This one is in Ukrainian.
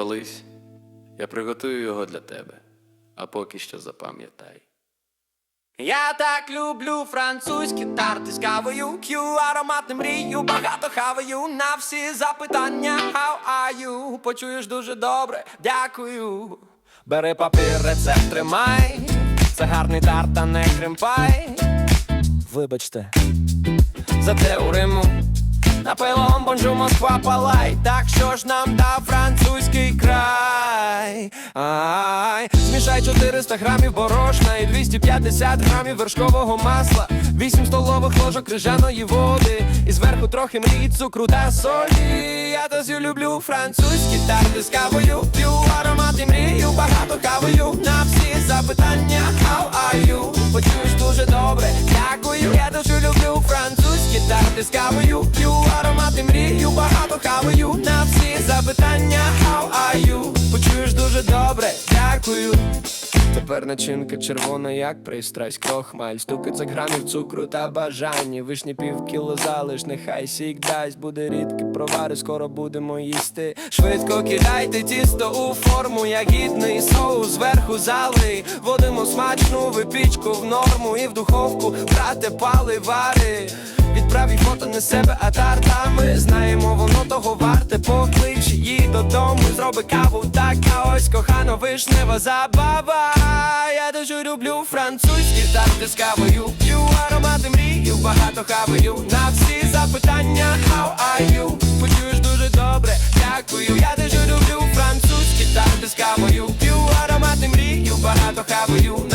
Колись я приготую його для тебе, а поки що запам'ятай. Я так люблю французькі тарти з кавою П'ю ароматне мрію, багато хаваю На всі запитання How are you? Почуєш дуже добре, дякую Бери папір, рецепт тримай Це гарний тарт, а не кремпай Вибачте За теорему Напилом бонжу Москва палай. Так що ж нам дав французький край? Ай, Змішай 400 грамів борошна і 250 грамів вершкового масла. 8 столових ложок крижаної води. І зверху трохи мрій, цукру та солі. Я досі люблю французькі тарти з кавою. П'ю аромат і мрію, багато кавою. На всі запитання How are you? Почуєш дуже добре, дякую Я дуже люблю французькі тарти з кавою. П'ю і мрію, багато хаваю На всі Тепер начинка червона, як пристрасть, крохмаль Стукать грамів цукру та бажання Вишні пів кіло залиш, нехай сік дасть. Буде рідке провари, скоро будемо їсти. Швидко кидайте тісто у форму, як гідний соус. Зверху залий Водимо смачну випічку в норму. І в духовку брате паливари. Відправ їй фото не себе, а тартами. Знаємо, воно того варте. Поклич її додому, зроби каву. Така ось кохано вишнева забава. Я дуже люблю французькі тарти з кавою. П'ю аромати мрію, багато хаваю. На всі запитання How are you? Почуєш дуже добре, дякую, я дуже люблю французькі тарти з кавою П'ю аромати мрію, багато хаваю.